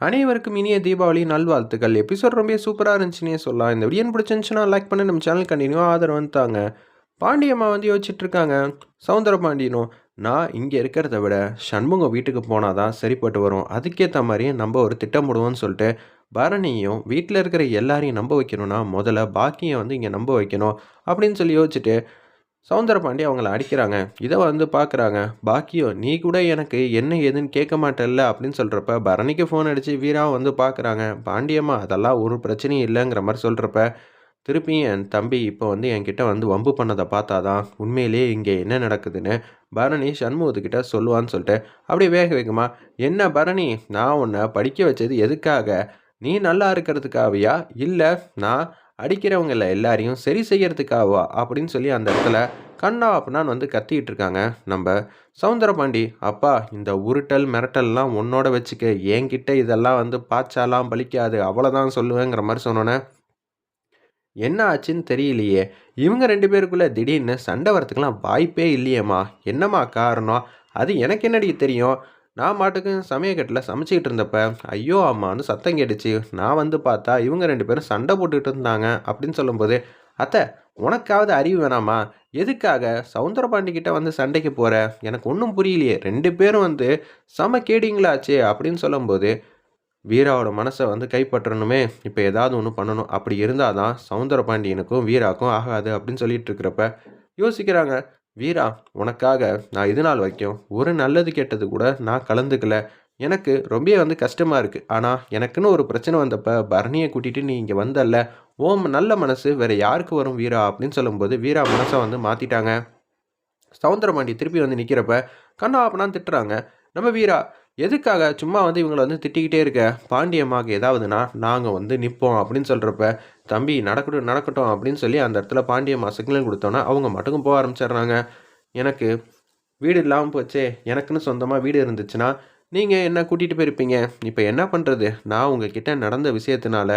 அனைவருக்கும் இனிய தீபாவளி நல்வாழ்த்துக்கள். எபிசோட் ரொம்ப சூப்பராக இருந்துச்சுன்னே சொல்லலாம். இந்த வீடியோ பிடிச்சிருந்துச்சுன்னா லைக் பண்ணி நம்ம சேனல் கண்டினியூ ஆதரவு வந்துட்டாங்க பாண்டியம்மா வந்து யோசிச்சுட்டு இருக்காங்க. சவுந்தர பாண்டியனும் நான் இங்கே இருக்கிறத விட சண்முகம் வீட்டுக்கு போனால் தான் சரிப்பட்டு வரும். அதுக்கேற்ற மாதிரி நம்ம ஒரு திட்டம் போடுவோம்னு சொல்லிட்டு பரணியும் வீட்டில் இருக்கிற எல்லாரையும் நம்ப வைக்கணும்னா முதல்ல பாக்கியை வந்து இங்கே நம்ப வைக்கணும். அப்படின்னு சொல்லி யோசிச்சுட்டு சவுந்தரபாண்டி அவங்கள அடிக்கிறாங்க. இதை வந்து பார்க்குறாங்க பாக்கியோ நீ கூட எனக்கு என்ன ஏதுன்னு கேட்க மாட்டல்ல அப்படின்னு சொல்கிறப்ப பரணிக்கு ஃபோன் அடித்து வீராவும் வந்து பார்க்குறாங்க பாண்டியம்மா அதெல்லாம் ஒரு பிரச்சனையும் இல்லைங்கிற மாதிரி சொல்கிறப்ப திருப்பியும் என் தம்பி இப்போ வந்து என்கிட்ட வந்து வம்பு பண்ணதை பார்த்தா தான் உண்மையிலேயே இங்கே என்ன நடக்குதுன்னு பரணி சண்முகத்துக்கிட்ட சொல்லுவான்னு சொல்லிட்டு அப்படியே வேக வேகமா என்ன பரணி? நான் உன்னை படிக்க வச்சது எதுக்காக? நீ நல்லா இருக்கிறதுக்காகவியா இல்லை நான் அடிக்கிறவங்கள எல்லாரையும் சரி செய்யறதுக்காகவா அப்படின்னு சொல்லி அந்த இடத்துல கண்ணா அப்படின்னு வந்து கத்திக்கிட்டு இருக்காங்க. நம்ம சவுந்தரபாண்டி அப்பா இந்த உருட்டல் மிரட்டல்லாம் உன்னோட வச்சுக்க. என்கிட்ட இதெல்லாம் வந்து பாய்ச்சாலாம் பலிக்காது. அவ்வளோதான் சொல்லுவேங்கிற மாதிரி சொன்னோன்னே என்ன ஆச்சுன்னு தெரியலையே. இவங்க ரெண்டு பேருக்குள்ளே திடீர்னு சண்டை வரத்துக்கெலாம் வாய்ப்பே இல்லையேம்மா. என்னம்மா காரணம்? அது எனக்கு என்னடி தெரியும்? நான் மாட்டுக்கு சமயக்கட்டில் சமைச்சிக்கிட்டு இருந்தப்ப ஐயோ அம்மான்னு சத்தம் கேட்டுச்சு. நான் வந்து பார்த்தா இவங்க ரெண்டு பேரும் சண்டை போட்டுக்கிட்டு இருந்தாங்க அப்படின்னு சொல்லும்போது அத்தை உனக்காவது அறிவு வேணாமா? எதுக்காக சவுந்தரபாண்டிக்கிட்ட வந்து சண்டைக்கு போகிற எனக்கு ஒன்றும் புரியலையே. ரெண்டு பேரும் வந்து சம கேடிங்களாச்சே அப்படின்னு சொல்லும்போது வீராவோட மனசை வந்து கைப்பற்றணுமே. இப்போ ஏதாவது ஒன்று பண்ணணும். அப்படி இருந்தால் தான் சவுந்தரபாண்டியனுக்கும் வீராக்கும் ஆகாது அப்படின்னு சொல்லிட்டு இருக்கிறப்ப யோசிக்கிறாங்க. வீரா உனக்காக நான் இது நாள் வரைக்கும் ஒரு நல்லது கெட்டது கூட நான் கலந்துக்கல. எனக்கு ரொம்ப வந்து கஷ்டமாக இருக்குது ஆனால் எனக்குன்னு ஒரு பிரச்சனை வந்தப்போ பரணியை கூட்டிகிட்டு நீ இங்கே வந்தல்ல. ஓம் நல்ல மனசு வேறு யாருக்கு வரும் வீரா? அப்படின்னு சொல்லும்போது வீரா மனசை வந்து மாற்றிட்டாங்க சவுந்தரமாண்டி திருப்பி வந்து நிற்கிறப்ப கண்ணா அப்படின்னா திட்டுறாங்க. நம்ம வீரா எதுக்காக சும்மா வந்து இவங்களை வந்து திட்டிக்கிட்டே இருக்க? பாண்டியம்மாவுக்கு ஏதாவதுனா நாங்கள் வந்து நிற்போம் அப்படின்னு சொல்கிறப்ப தம்பி நடக்கட்டும் நடக்கட்டும் அப்படின்னு சொல்லி அந்த இடத்துல பாண்டியம்மா சிக்னல் கொடுத்தோன்னா அவங்க மட்டுக்கும் போக ஆரம்பிச்சிடுறாங்க. எனக்கு வீடு இல்லாமல் போச்சே எனக்குன்னு சொந்தமாக வீடு இருந்துச்சுன்னா நீங்கள் என்ன கூட்டிகிட்டு போயிருப்பீங்க? இப்போ என்ன பண்ணுறது நான் உங்ககிட்ட நடந்த விஷயத்தினால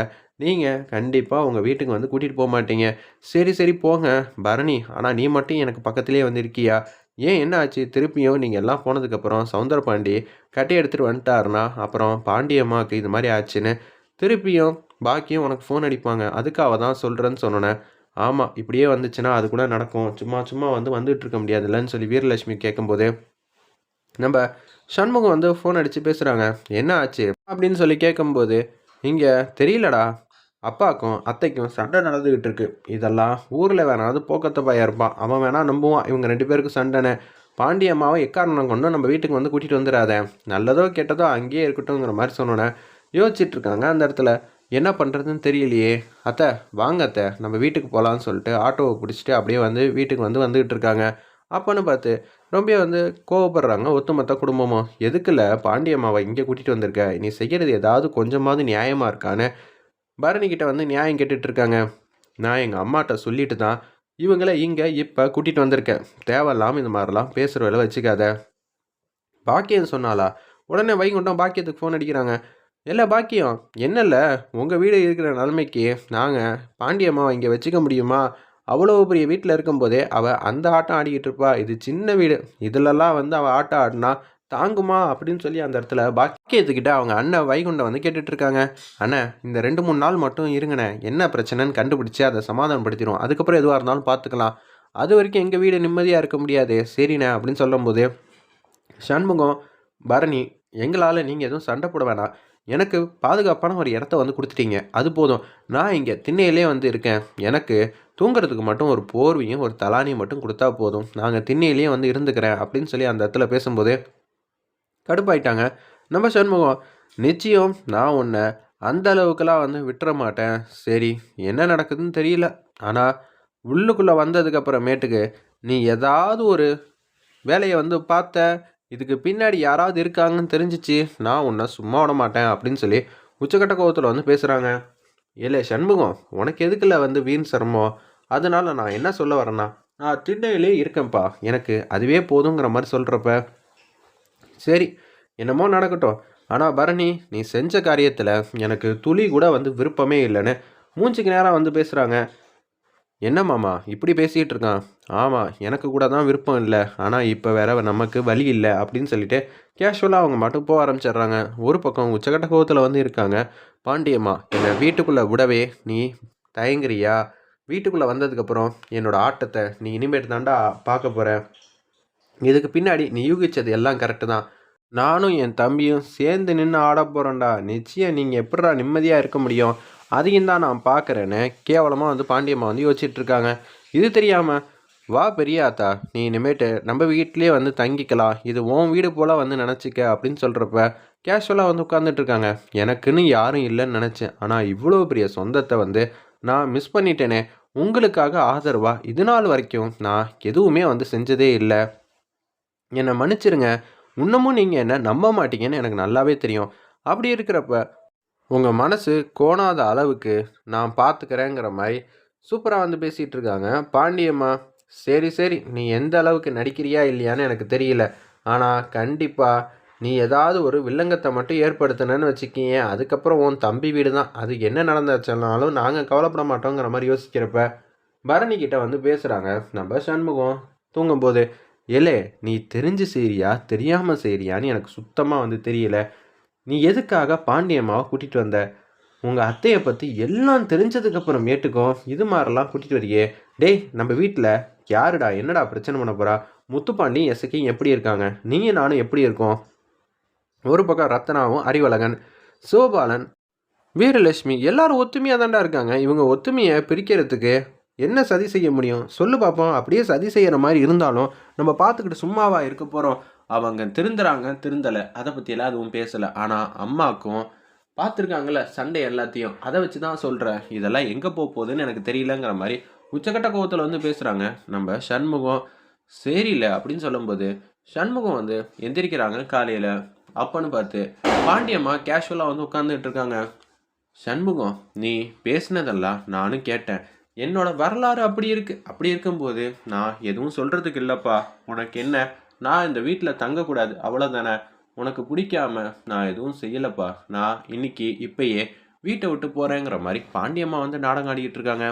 நீங்கள் கண்டிப்பாக உங்கள் வீட்டுக்கு வந்து கூட்டிகிட்டு போக மாட்டீங்க. சரி சரி போங்க. பரணி ஆனால் நீ மட்டும் எனக்கு பக்கத்துலேயே வந்து இருக்கியா? ஏன் என்ன ஆச்சு? திருப்பியும் நீங்கள் எல்லாம் போனதுக்கப்புறம் சவுந்தர பாண்டி கட்டி எடுத்துகிட்டு வந்துட்டாருனா அப்புறம் பாண்டியம்மாவுக்கு இது மாதிரி ஆச்சுன்னு திருப்பியும் பாக்கியும் உனக்கு ஃபோன் அடிப்பாங்க. அதுக்காக தான் சொல்கிறேன்னு சொன்னோன்னே. ஆமாம் இப்படியே வந்துச்சுன்னா அது கூட நடக்கும். சும்மா சும்மா வந்து வந்துட்டு இருக்க முடியாதுல்லன்னு சொல்லி வீரலட்சுமி கேட்கும்போது நம்ம சண்முகம் வந்து ஃபோன் அடித்து பேசுகிறாங்க என்ன ஆச்சு? அப்படின்னு சொல்லி கேட்கும்போது இங்கே தெரியலடா. அப்பாக்கும் அத்தைக்கும் சண்டை நடந்துக்கிட்டு இருக்கு. இதெல்லாம் ஊரில் வேணாவது போக்கத்த பையன் இருப்பான் அவன் வேணா நம்புவான். இவங்க ரெண்டு பேருக்கும் சண்டைன்னு பாண்டியம்மாவை எக்காரணம் கொண்டு நம்ம வீட்டுக்கு வந்து கூட்டிகிட்டு வந்துடாத நல்லதோ கெட்டதோ அங்கேயே இருக்கட்டும்ங்கிற மாதிரி சொன்னோன்னே யோசிச்சுட்டு இருக்காங்க அந்த இடத்துல. என்ன பண்ணுறதுன்னு தெரியலையே. அத்தை வாங்க அத்தை. நம்ம வீட்டுக்கு போகலான்னு சொல்லிட்டு ஆட்டோவை பிடிச்சிட்டு அப்படியே வந்து வீட்டுக்கு வந்து வந்துக்கிட்டு இருக்காங்க. அப்போன்னு பார்த்து ரொம்ப வந்து கோவப்படுறாங்க ஒத்துமொத்த குடும்பமும். எதுக்குல பாண்டியம்மாவை இங்கே கூட்டிகிட்டு வந்திருக்க? நீ செய்கிறது ஏதாவது கொஞ்சமாவது நியாயமாக இருக்கான்னு பரணிக்கிட்ட வந்து நியாயம் கேட்டுட்ருக்காங்க. நான் எங்கள் அம்மாட்ட சொல்லிட்டு தான் இவங்களை இங்கே இப்போ கூட்டிகிட்டு வந்திருக்கேன். தேவையில்லாமல் இந்த மாதிரிலாம் பேசுகிற வேலை வச்சுக்காத. பாக்கியம் சொன்னாலா உடனே வைகுண்டம் பாக்கியத்துக்கு ஃபோன் அடிக்கிறாங்க. இல்லை பாக்கியம் என்னல்ல? உங்கள் வீடு இருக்கிற நிலைமைக்கு நாங்கள் பாண்டியம்மா இங்கே வச்சுக்க முடியுமா? அவ்வளோ பெரிய வீட்டில் இருக்கும்போதே அவள் அந்த ஆட்டம் ஆடிக்கிட்டு இருப்பா. இது சின்ன வீடு. இதிலெல்லாம் வந்து அவள் ஆட்டம் ஆடினா தாங்குமா அப்படின்னு சொல்லி அந்த இடத்துல பாக்கியத்துக்கிட்ட அவங்க அண்ணன் வைகுண்டம் வந்து கேட்டுட்டு இருக்காங்க அண்ணன் இந்த ரெண்டு மூணு நாள் மட்டும் இருங்கண்ணே. என்ன பிரச்சனைன்னு கண்டுபிடிச்சி அதை சமாதானப்படுத்திடும் அதுக்கப்புறம் எதுவாக இருந்தாலும் பார்த்துக்கலாம். அது வரைக்கும் எங்கள் வீடு நிம்மதியாக இருக்க முடியாது. சரிண்ணே அப்படின்னு சொல்லும்போது சண்முகம் பரணி எங்களால் நீங்கள் எதுவும் சண்டை போட வேணாம். எனக்கு பாதுகாப்பான ஒரு இடத்த வந்து கொடுத்துட்டீங்க. அது போதும். நான் இங்கே திண்ணையிலே வந்து இருக்கேன். எனக்கு தூங்குறதுக்கு மட்டும் ஒரு போர்வையும் ஒரு தலானியும் மட்டும் கொடுத்தா போதும். நாங்கள் திண்ணையிலேயே வந்து இருந்துக்கிறேன் அப்படின்னு சொல்லி அந்த இடத்துல பேசும்போது கடுப்பாயிட்டாங்க. நம்ம சண்முகம் நிச்சயம் நான் உன்னை அந்த அளவுக்கெல்லாம் வந்து விட்டுற மாட்டேன் சரி என்ன நடக்குதுன்னு தெரியல. ஆனால் உள்ளுக்குள்ளே வந்ததுக்கப்புறமேட்டுக்கு நீ ஏதாவது ஒரு வேலையை வந்து பார்த்த இதுக்கு பின்னாடி யாராவது இருக்காங்கன்னு தெரிஞ்சிச்சு நான் உன்னை சும்மா விட மாட்டேன் அப்படின்னு சொல்லி உச்சக்கட்ட கோவத்தில் வந்து பேசுகிறாங்க இல்லை சண்முகம் உனக்கு எதுக்குள்ள வந்து வீண் சிரமம்? அதனால் நான் என்ன சொல்ல வரேன்னா நான் திண்ணையிலே இருக்கேன்ப்பா. எனக்கு அதுவே போதுங்கிற மாதிரி சொல்கிறப்ப சரி என்னமோ நடக்கட்டும். ஆனால் பரணி நீ செஞ்ச காரியத்தில் எனக்கு துளி கூட வந்து விருப்பமே இல்லைன்னு மூஞ்சிக்கு நேரம் வந்து பேசுகிறாங்க என்ன மாமா இப்படி பேசிகிட்டு இருக்கான்? ஆமாம் எனக்கு கூட தான் விருப்பம் இல்லை. ஆனால் இப்போ வேற நமக்கு வழி இல்லை அப்படின்னு சொல்லிட்டு கேஷுவலாக அவங்க மட்டும் போக ஆரம்பிச்சிடுறாங்க. ஒரு பக்கம் உச்சக்கட்ட கோவத்தில் வந்து இருக்காங்க. பாண்டியம்மா என்னை வீட்டுக்குள்ளே விடவே நீ தயங்குறியா? வீட்டுக்குள்ளே வந்ததுக்கப்புறம் என்னோடய ஆட்டத்தை நீ இனிமேட்டு தாண்டா பார்க்க போகிற இதுக்கு பின்னாடி நீ யூகிச்சது எல்லாம் கரெக்டு தான். நானும் என் தம்பியும் சேர்ந்து நின்று ஆட போகிறோம்டா நிச்சயம் நீங்கள் எப்படிடா நிம்மதியாக இருக்க முடியும்? அதையும் தான் நான் பார்க்குறேன்னு கேவலமாக வந்து பாண்டியம்மா வந்து யோசிச்சிட்டுருக்காங்க இது தெரியாமல் வா பெரியாத்தா நீ இனிமேட்டு நம்ம வீட்டிலே வந்து தங்கிக்கலாம். இது உன் வீடு போல் வந்து நினச்சிக்க அப்படின்னு சொல்கிறப்ப கேஷுவலாக வந்து உட்காந்துட்டு இருக்காங்க. எனக்குன்னு யாரும் இல்லைன்னு நினச்சேன். ஆனால் இவ்வளோ பெரிய சொந்தத்தை வந்து நான் மிஸ் பண்ணிட்டேனே. உங்களுக்காக ஆதரவா? இது நாள் வரைக்கும் நான் எதுவுமே வந்து செஞ்சதே இல்லை. என்னை மன்னிச்சிருங்க. இன்னமும் நீங்கள் என்ன நம்ப மாட்டீங்கன்னு எனக்கு நல்லாவே தெரியும். அப்படி இருக்கிறப்ப உங்கள் மனசு கோணாத அளவுக்கு நான் பார்த்துக்கிறேங்கிற மாதிரி சூப்பராக வந்து பேசிகிட்டு இருக்காங்க. பாண்டியம்மா சரி சரி நீ எந்த அளவுக்கு நடிக்கிறியா இல்லையான்னு எனக்கு தெரியல. ஆனால் கண்டிப்பாக நீ ஏதாவது ஒரு வில்லங்கத்தை மட்டும் ஏற்படுத்தினேன்னு வச்சுக்கிங்க. அதுக்கப்புறம் உன் தம்பி வீடு தான் அது என்ன நடந்தாச்சுனாலும் நாங்கள் கவலைப்பட மாட்டோங்கிற மாதிரி யோசிக்கிறப்ப பரணிக்கிட்ட வந்து பேசுகிறாங்க நம்ம சண்முகம் தூங்கும்போது ஏலே நீ தெரிஞ்சு செய்றியா? தெரியாமல் செய்கிறியான்னு எனக்கு சுத்தமாக வந்து தெரியல. நீ எதுக்காக பாண்டியம்மாவை கூட்டிகிட்டு வந்த? உங்கள் அத்தையை பற்றி எல்லாம் தெரிஞ்சதுக்கப்புறம் ஏட்டுக்கும் இது மாதிரிலாம் கூட்டிகிட்டு வரியே. டேய் நம்ம வீட்டில் யாருடா என்னடா பிரச்சனை பண்ண போகிறா முத்துப்பாண்டி எசக்கியும் எப்படி இருக்காங்க? நீயும் நானும் எப்படி இருக்கோம்? ஒரு பக்கம் ரத்னாவும் அறிவழகன் சிவபாலன் வீரலட்சுமி எல்லாரும் ஒத்துமையாக தாண்டா இருக்காங்க. இவங்க ஒத்துமையை பிரிக்கிறதுக்கு என்ன சதி செய்ய முடியும்? சொல்லு பார்ப்போம் அப்படியே சதி செய்கிற மாதிரி இருந்தாலும் நம்ம பார்த்துக்கிட்டு சும்மாவா இருக்க போகிறோம் அவங்க திருந்துறாங்க திருந்தலை. அதை பற்றியெல்லாம் அதுவும் பேசலை. ஆனால் அம்மாவுக்கும் பார்த்துருக்காங்கல்ல சண்டை எல்லாத்தையும். அதை வச்சு தான் சொல்கிறேன் இதெல்லாம் எங்கே போக போகுதுன்னு எனக்கு தெரியலங்கிற மாதிரி உச்சக்கட்ட கோவத்தில் வந்து பேசுகிறாங்க நம்ம சண்முகம் சரியில்லை. அப்படின்னு சொல்லும்போது சண்முகம் வந்து எந்திரிக்கிறாங்க காலையில். அப்பன்னு பார்த்து பாண்டியம்மா கேஷுவலாக வந்து உட்காந்துட்டு இருக்காங்க. சண்முகம் நீ பேசினதெல்லாம் நானும் கேட்டேன். என்னோட வரலாறு அப்படி இருக்கு. அப்படி இருக்கும்போது நான் எதுவும் சொல்கிறதுக்கு இல்லைப்பா. உனக்கு என்ன? நான் இந்த வீட்டில் தங்கக்கூடாது. அவ்வளோதானே உனக்கு பிடிக்காம நான் எதுவும் செய்யலப்பா. நான் இன்னைக்கு இப்பயே வீட்டை விட்டு போகிறேங்கிற மாதிரி பாண்டியம்மா வந்து நாடகம் ஆடிக்கிட்டு இருக்காங்க.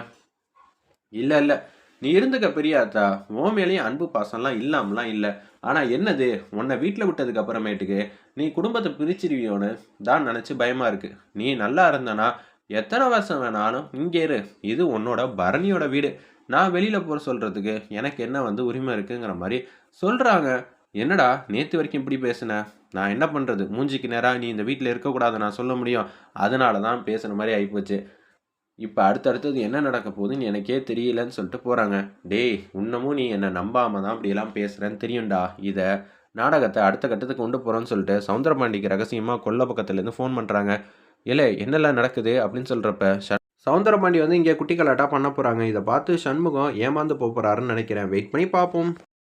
இல்லை இல்லை. நீ இருந்துக்க பெரியாத்தா உன் மேலேயும் அன்பு பாசம்லாம் இல்லாமலாம் இல்லை. ஆனால் என்னது? உன்னை வீட்டில் விட்டதுக்கு அப்புறமேட்டுக்கு நீ குடும்பத்தை பிரிச்சிருவியோன்னு தான் நினச்சி பயமாக இருக்குது நீ நல்லா இருந்தனா எத்தனை வருஷம் வேணாலும் இங்கே இரு. இது உன்னோட பரணியோட வீடு. நான் வெளியில் போகிற சொல்கிறதுக்கு எனக்கு என்ன வந்து உரிமை இருக்குங்கிற மாதிரி சொல்கிறாங்க என்னடா நேற்று வரைக்கும் இப்படி பேசுன? நான் என்ன பண்ணுறது மூஞ்சிக்கு நேராக நீ இந்த வீட்டில் இருக்கக்கூடாது நான் சொல்ல முடியும். அதனால தான் பேசுன மாதிரி ஆகிப்போச்சு இப்போ அடுத்தடுத்தது என்ன நடக்க போகுதுன்னு எனக்கே தெரியலன்னு சொல்லிட்டு போகிறாங்க டேய் இன்னமும் நீ என்னை நம்பாமல் தான் இப்படியெல்லாம் பேசுகிறேன்னு தெரியும்டா. இதை நாடகத்தை அடுத்த கட்டத்துக்கு கொண்டு போகிறோன்னு சொல்லிட்டு சவுந்தரபாண்டிக்கு ரகசியமாக கொல்ல பக்கத்துலேருந்து ஃபோன் பண்ணுறாங்க இல்லை என்னெல்லாம் நடக்குது? அப்படின்னு சொல்கிறப்ப சவுந்தரபாண்டி வந்து இங்கே குட்டி கலாட்டா பண்ண போகிறாங்க இதை பார்த்து சண்முகம் ஏமாந்து போக போகிறாருன்னு நினைக்கிறேன். வெயிட் பண்ணி பார்ப்போம்.